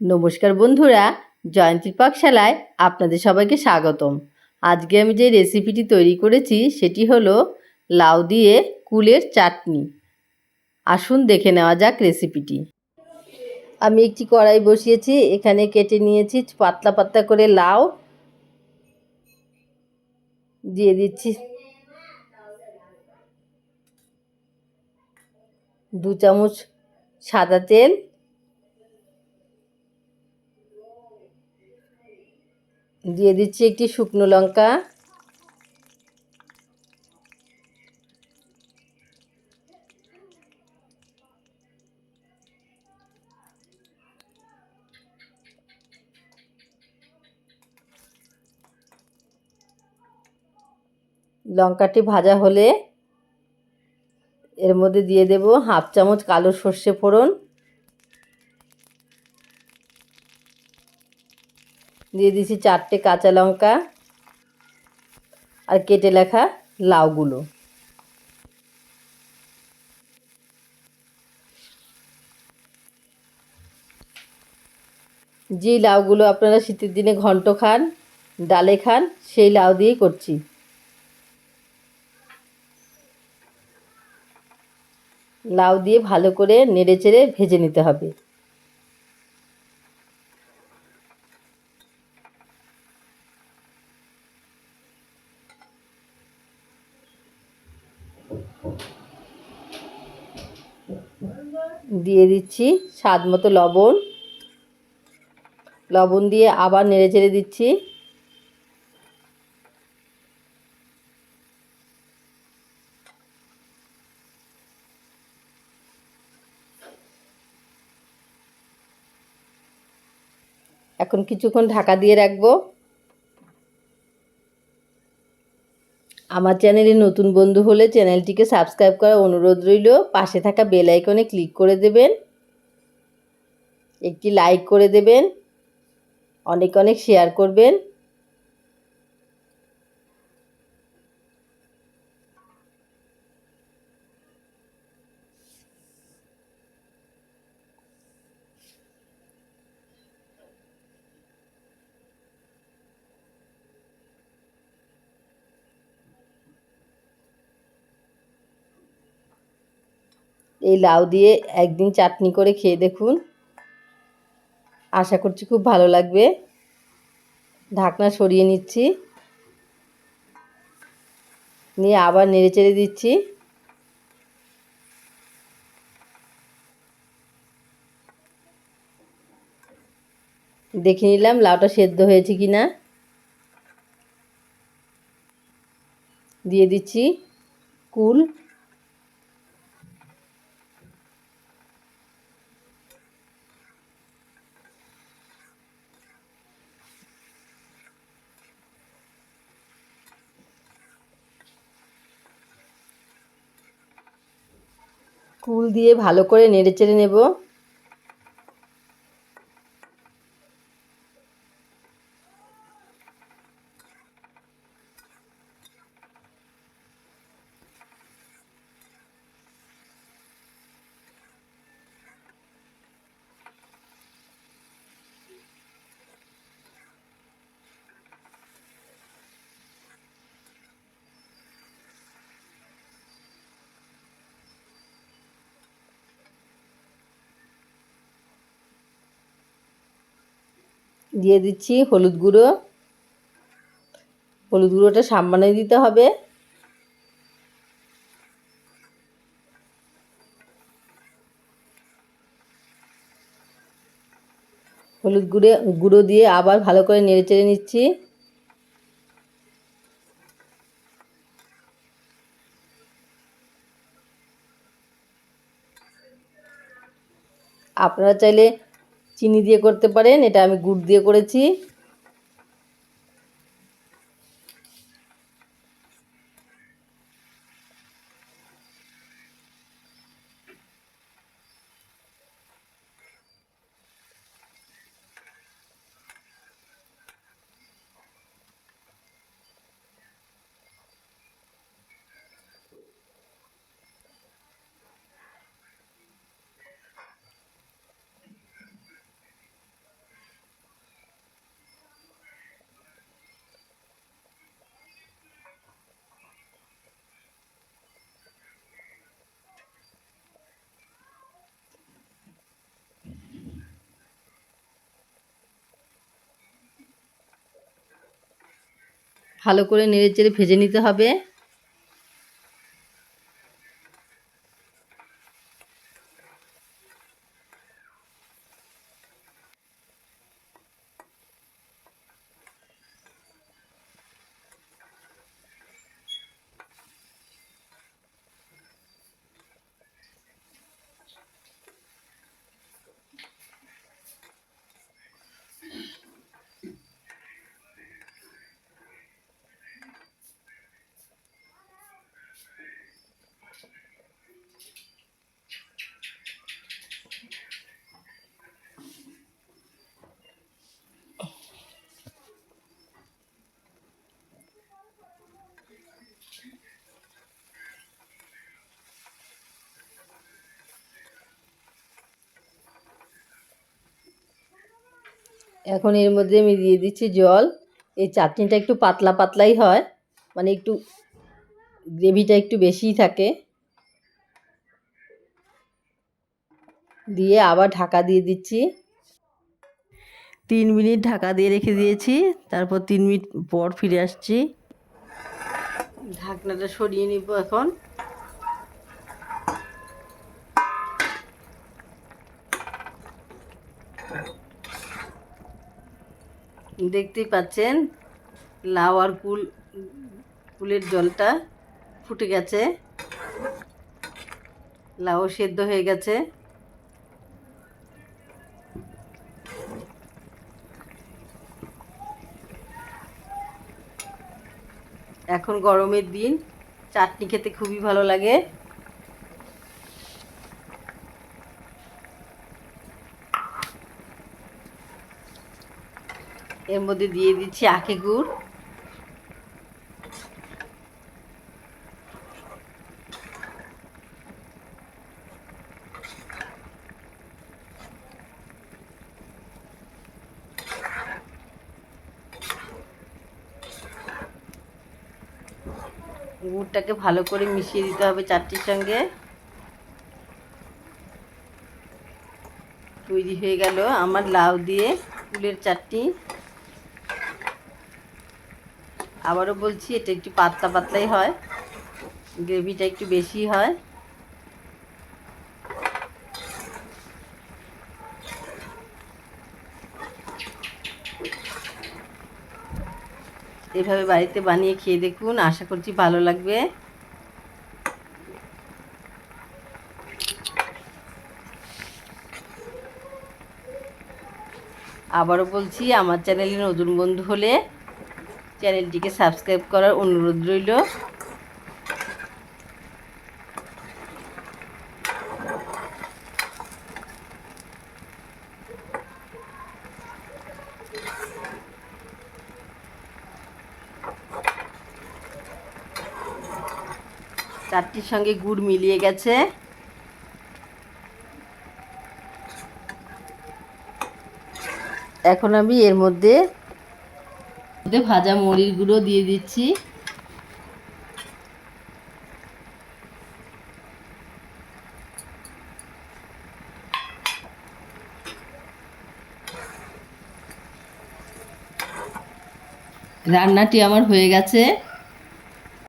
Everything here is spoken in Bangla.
নমস্কার বন্ধুরা, জয়ন্তীর পাকশালায় আপনাদের সবাইকে স্বাগতম। আজকে আমি যে রেসিপিটি তৈরি করেছি, সেটি হলো লাউ দিয়ে কুলের চাটনি। আসুন দেখে নেওয়া যাক রেসিপিটি আমি একটি কড়াই বসিয়েছি, এখানে কেটে নিয়েছি পাতলা পাতলা করে লাউ। দিয়ে দিচ্ছি দু চামচ সাদা তেল। দিয়ে দিচ্ছি একটি শুকনো লঙ্কা। লঙ্কাটি ভাজা হলে এর মধ্যে দিয়ে দেব হাফ চামচ কালো সর্ষে ফোড়ন। দিয়ে দিয়েছি চারটে কাঁচা লঙ্কা আর কেটে লেখা লাউগুলো। যে লাউগুলো আপনারা শীতের দিনে ঘন্ট খান, ডালে খান, সেই লাউ দিয়েই করছি। লাউ দিয়ে ভালো করে নেড়ে চেড়ে ভেজে নিতে হবে। দিয়ে দিচ্ছি স্বাদ মতো লবণ। লবণ দিয়ে আবার নেড়ে চেড়ে দিচ্ছি। এখন কিছুক্ষণ ঢাকা দিয়ে রাখব। আমার চ্যানেলে নতুন বন্ধু হলে চ্যানেলটিকে সাবস্ক্রাইব করার অনুরোধ রইল। পাশে থাকা বেল আইকনে ক্লিক করে দেবেন। একটি লাইক করে দেবেন। অনেক অনেক শেয়ার করবেন। এই লাউ দিয়ে একদিন চাটনি করে খেয়ে দেখুন। আশা করছি খুব ভালো লাগবে। ঢাকনা সরিয়ে নিচ্ছি। নিয়ে আবার নেড়ে চেড়ে দিচ্ছি। দেখে নিলাম লাউটা সেদ্ধ হয়েছে কি না। দিয়ে দিচ্ছি কুল। কুল দিয়ে ভালো করে নেড়ে চেড়ে নেব। দিয়ে দিচ্ছি হলুদ গুঁড়ো। হলুদ গুঁড়োটা সামান্য দিতে হবে। হলুদ গুঁড়ে, গুঁড়ো দিয়ে আবার ভালো করে নেড়ে চেড়ে নিচ্ছি। আপনারা চাইলে চিনি দিয়ে করতে পারেন এটা আমি গুড় দিয়ে করেছি। ভালো করে নেড়ে চেড়ে ভেজে নিতে হবে। এখন এর মধ্যে আমি দিয়ে দিচ্ছি জল। এই চাটনিটা একটু পাতলা পাতলাই হয় মানে একটু গ্রেভিটা একটু বেশিই থাকে। দিয়ে আবার ঢাকা দিয়ে দিচ্ছি। তিন মিনিট ঢাকা দিয়ে রেখে দিয়েছি, তারপর তিন মিনিট পর ফিরে আসছি। ঢাকনাটা সরিয়ে নিব এখন। দেখতেই পাচ্ছেন, লাউ আর কুল, কুলের জলটা ফুটে গেছে। লাউ সেদ্ধ হয়ে গেছে। এখন গরমের দিন, চাটনি খেতে খুবই ভালো লাগে। এর মধ্যে দিয়ে দিচ্ছি আখে গুড়। গুড়টাকে ভালো করে মিশিয়ে দিতে হবে চারটির সঙ্গে। তৈরি হয়ে গেল আমার লাউ দিয়ে ফুলের চাটনি। আবারও বলছি, এটা একটু পাতলা পাতলাই হয়। গ্রেভিটা একটু বেশি হয়। এভাবে বাড়িতে বানিয়ে খেয়ে দেখুন, আশা করছি ভালো লাগবে। আবারও বলছি, আমার চ্যানেলে নতুন বন্ধু হলে চ্যানেলটিকে সাবস্ক্রাইব করার অনুরোধ রইল। চারটির সঙ্গে গুড় মিলিয়ে গেছে। এখন আমি এর মধ্যে ভাজা মরির গুঁড়ো দিয়ে দিচ্ছি। রান্নাটি আমার হয়ে গেছে।